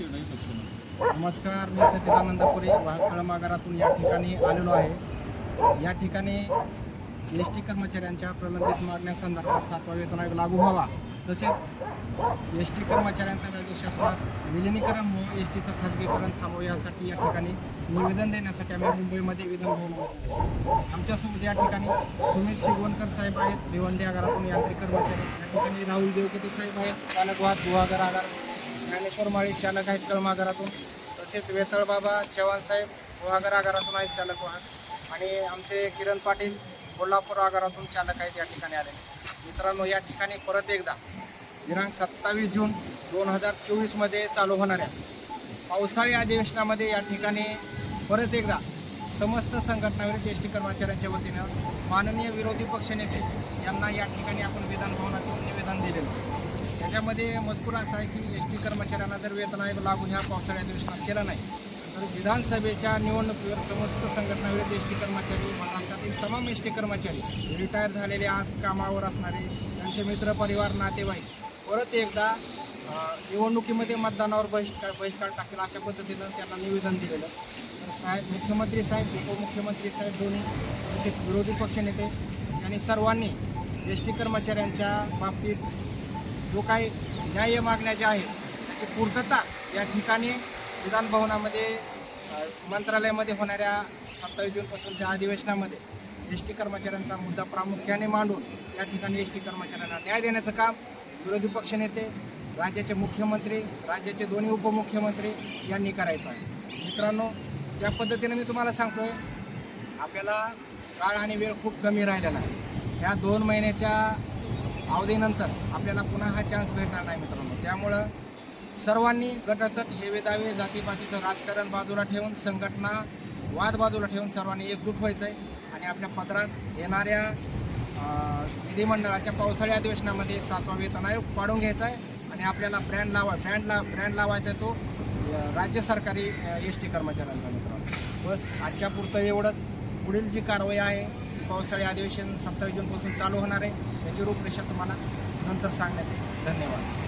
नमस्कार मी सचिदानंद पुरे वाहकळ या ठिकाणी आलेलो आहे. या ठिकाणी एस टी कर्मचाऱ्यांच्या प्रलंबित मागण्यासंदर्भात सातवा वेतन आयोग लागू व्हावा. तसेच एस टी कर्मचाऱ्यांचं राज्य शासनात विलिनीकरण व एस टीचं खाजगीकरण थांबवं यासाठी या ठिकाणी निवेदन देण्यासाठी आम्ही मुंबईमध्ये विधान भवन आमच्यासोबत या ठिकाणी सुमित शिगवणकर साहेब आहेत. भिवंडी आगारातून यांत्रिक कर्मचारी. या ठिकाणी राहुल देवकते साहेब आहेत. चालक गुहागर आगार. ज्ञानेश्वर माळी चालक आहेत कळमाघरातून. तसेच वेतळ बाबा चव्हाण साहेब गुहागर आगारातून आहेत चालक वाहन. आणि आमचे किरण पाटील कोल्हापूर आगारातून चालक आहेत या ठिकाणी आले मित्रांनो या ठिकाणी परत एकदा दिनांक सत्तावीस जून दोन हजार चोवीसमध्ये चालू होणाऱ्या पावसाळी अधिवेशनामध्ये या ठिकाणी परत एकदा समस्त संघटनाविरुद्ध एस टी कर्मचाऱ्यांच्या वतीनं माननीय विरोधी पक्षनेते यांना या ठिकाणी आपण विधान भवनातून निवेदन दिलेलं त्याच्यामध्ये मजकूर असा आहे की एस टी कर्मचाऱ्यांना जर वेतन आयोग लागू ह्या पावसाळी अधिवेशनात केला नाही तर विधानसभेच्या निवडणुकीवर समस्त संघटनाविरुद्ध एस टी कर्मचारी महाराष्ट्रातील तमाम एस टी कर्मचारी रिटायर झालेले आज कामावर असणारे त्यांचे मित्र परिवार नातेवाईक परत एकदा निवडणुकीमध्ये मतदानावर बहिष्कार बहिष्कार टाकेल अशा पद्धतीनं त्यांना निवेदन दिलेलं तर साहेब मुख्यमंत्री साहेब उपमुख्यमंत्री साहेब दोन्ही तसेच विरोधी पक्षनेते आणि सर्वांनी एस टी कर्मचाऱ्यांच्या बाबतीत जो काही न्याय मागण्या ज्या आहेत त्याची पूर्तता या ठिकाणी विधानभवनामध्ये मंत्रालयामध्ये होणाऱ्या सत्तावीस जूनपासूनच्या अधिवेशनामध्ये एस टी कर्मचाऱ्यांचा मुद्दा प्रामुख्याने मांडून या ठिकाणी एस टी कर्मचाऱ्यांना न्याय देण्याचं काम विरोधी पक्षनेते राज्याचे मुख्यमंत्री राज्याचे दोन्ही उपमुख्यमंत्री यांनी करायचं आहे. मित्रांनो ज्या पद्धतीने मी तुम्हाला सांगतो आहे आपल्याला काळ आणि वेळ खूप कमी राहिलेला आहे. या दोन महिन्याच्या अवधीनंतर आपल्याला पुन्हा हा चान्स भेटणार नाही मित्रांनो. त्यामुळं सर्वांनी गटतट हेवेदावे जातीपातीचं राजकारण बाजूला ठेवून संघटना वाद बाजूला ठेवून सर्वांनी एकजूट व्हायचं आहे आणि आपल्या पत्रात येणाऱ्या विधिमंडळाच्या पावसाळी अधिवेशनामध्ये सातवा वेतन आयोग पाडून घ्यायचा आहे आणि आपल्याला ब्रँड लावा ब्रँड ला ब्रँड लावायचा आहे तो राज्य सरकारी एस टी कर्मचाऱ्यांचा मित्रांनो. बस आजच्या पुरतं एवढंच. पुढील जी कारवाई आहे पावसाळी अधिवेशन सत्तावीस जूनपासून चालू होणार आहे. त्याची रूपरेषा तुम्हाला नंतर सांगण्यात येईल. धन्यवाद.